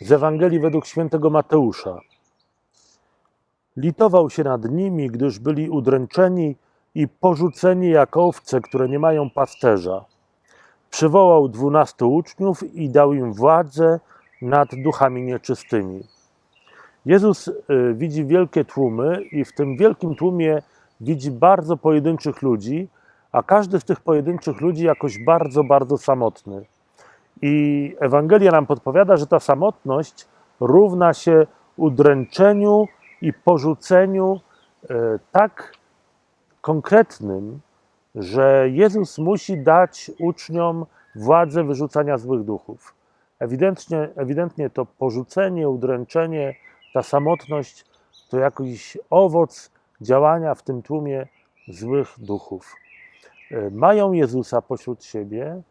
z Ewangelii według świętego Mateusza. Litował się nad nimi, gdyż byli udręczeni i porzuceni jak owce, które nie mają pasterza. Przywołał dwunastu uczniów i dał im władzę nad duchami nieczystymi. Jezus y, widzi wielkie tłumy i w tym wielkim tłumie widzi bardzo pojedynczych ludzi, a każdy z tych pojedynczych ludzi jakoś bardzo, bardzo samotny. I Ewangelia nam podpowiada, że ta samotność równa się udręczeniu i porzuceniu e, tak konkretnym, że Jezus musi dać uczniom władzę wyrzucania złych duchów. Ewidentnie, ewidentnie to porzucenie, udręczenie, ta samotność to jakiś owoc działania w tym tłumie złych duchów. E, Mają Jezusa pośród siebie,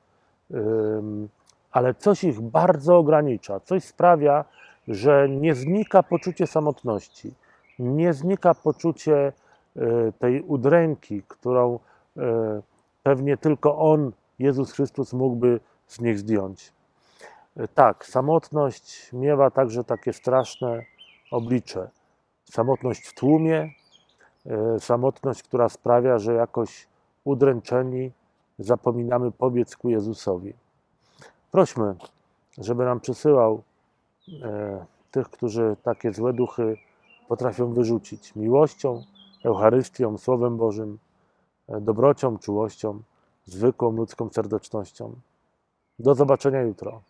ale coś ich bardzo ogranicza, coś sprawia, że nie znika poczucie samotności, nie znika poczucie e, tej udręki, którą e, pewnie tylko On, Jezus Chrystus, mógłby z nich zdjąć. E, Tak, samotność miewa także takie straszne oblicze. Samotność w tłumie, samotność, która sprawia, że jakoś udręczeni zapominamy pobiec ku Jezusowi. Prośmy, żeby nam przysyłał e, tych, którzy takie złe duchy potrafią wyrzucić miłością, Eucharystią, Słowem Bożym, e, dobrocią, czułością, zwykłą ludzką serdecznością. Do zobaczenia jutro.